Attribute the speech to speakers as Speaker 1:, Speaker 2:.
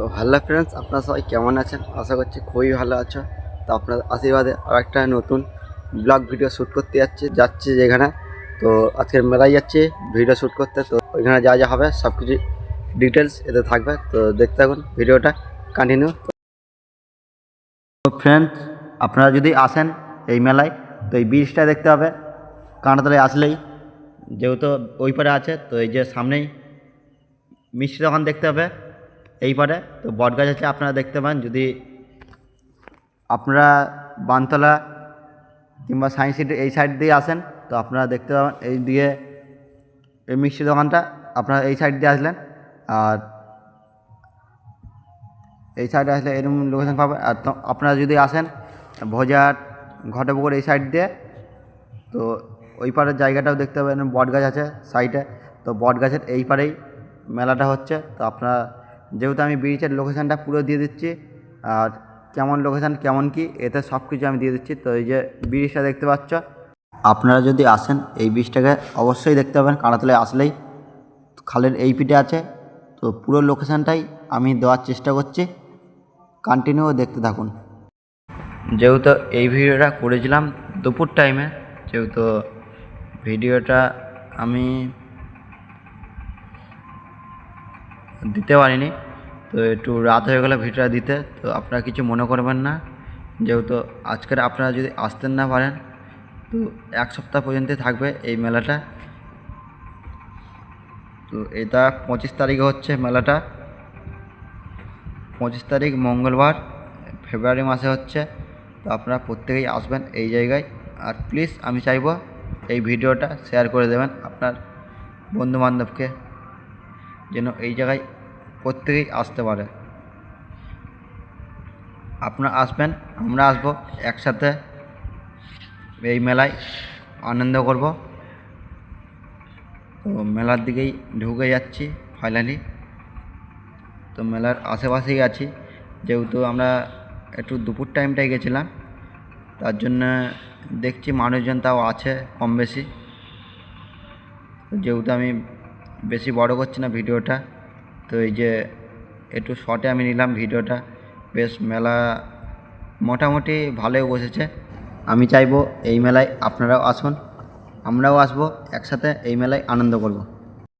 Speaker 1: তো hello friends, আপনারা সবাই কেমন আছেন? আশা করছি খুবই ভালো আছো। তো আপনার আশীর্বাদে আর একটা নতুন ব্লগ ভিডিও শ্যুট করতে যাচ্ছে যাচ্ছে যেখানে। তো আজকের মেলায় যাচ্ছে, ভিডিও শ্যুট করতে। তো ওইখানে যা যা হবে, সব কিছু ডিটেলস এতে থাকবে। তো দেখতে থাকুন ভিডিওটা কন্টিনিউ তো ফ্রেন্ডস আপনারা যদি আসেন এই মেলায়, তো এই ব্রিজটা দেখতে হবে। কাঁটাতলায় আসলেই, যেহেতু ওই পারে আছে, তো এই যে সামনেই মিষ্টি দোকান দেখতে হবে। এই পারে, তো বটগাছ আছে, আপনারা দেখতে পান, যদি আপনারা বানতলা কিংবা সায়েন্স সিটি এই সাইড দিয়ে আসেন, তো আপনারা দেখতে পাবেন, এই দিকে এই মিষ্টি দোকানটা, আপনারা এই সাইড দিয়ে আসলেন, আর এই সাইডে আসলে এরকম লোকেশন পাবেন, আর আপনারা যদি আসেন ভোজাট ঘটপুকুর এই সাইড দিয়ে, তো ওই পারের জায়গাটাও দেখতে পাবেন, বট গাছ আছে সাইডে, তো বট গাছের এই পারেই মেলাটা হচ্ছে, তো আপনারা যেহেতু আমি ব্রিজের লোকেশানটা পুরো দিয়ে দিচ্ছি, আর কেমন লোকেশান কেমন কি, এতে সব কিছু আমি দিয়ে দিচ্ছি। তো এই যে ব্রিজটা দেখতে পাচ্ছ, আপনারা যদি আসেন এই ব্রিজটাকে অবশ্যই দেখতে পাবেন। কাঁড়াতলায় আসলেই খালের এই পিঠে আছে। তো পুরো লোকেশানটাই আমি দেওয়ার চেষ্টা করছি। কন্টিনিউ দেখতে থাকুন। যেহেতু এই ভিডিওটা করেছিলাম দুপুর টাইমে যেহেতু ভিডিওটা আমি দিতে পারিনি। তো একটু রাত হয়ে গেলে ভিডিওটা দিতে। তো আপনারা কিছু মনে করবেন না। যেহেতু আজকের আপনারা যদি আসতেন না পারেন, তো এক সপ্তাহ পর্যন্ত থাকবে এই মেলাটা। তো এটা পঁচিশ তারিখে হচ্ছে মেলাটা। পঁচিশ তারিখ মঙ্গলবার, ফেব্রুয়ারি মাসে হচ্ছে। তো আপনারা প্রত্যেকেই আসবেন এই জায়গায়। আর প্লিজ আমি চাইব এই ভিডিওটা শেয়ার করে দেবেন আপনার বন্ধুবান্ধবকে। যেন এই জায়গায় প্রত্যেকেই আসতে পারে। আপনারা আসবেন, আমরা আসব, একসাথে এই মেলায় আনন্দ করব। তো মেলার দিকেই ঢুকে যাচ্ছি ফাইনালি তো মেলার আশেপাশেই আছি, যেহেতু আমরা একটু দুপুর টাইমটায় গেছিলাম, তার জন্য দেখছি মানুষজন তাও আছে কম বেশি। যেহেতু আমি বেশি বড় করছি না ভিডিওটা। তো এই যে একটু শর্টে আমি নিলাম ভিডিওটা। বেশ মেলা মোটামুটি ভালোই বসেছে। আমি চাইব এই মেলায় আপনারাও আসুন। আমরাও আসব, একসাথে এই মেলায় আনন্দ করব।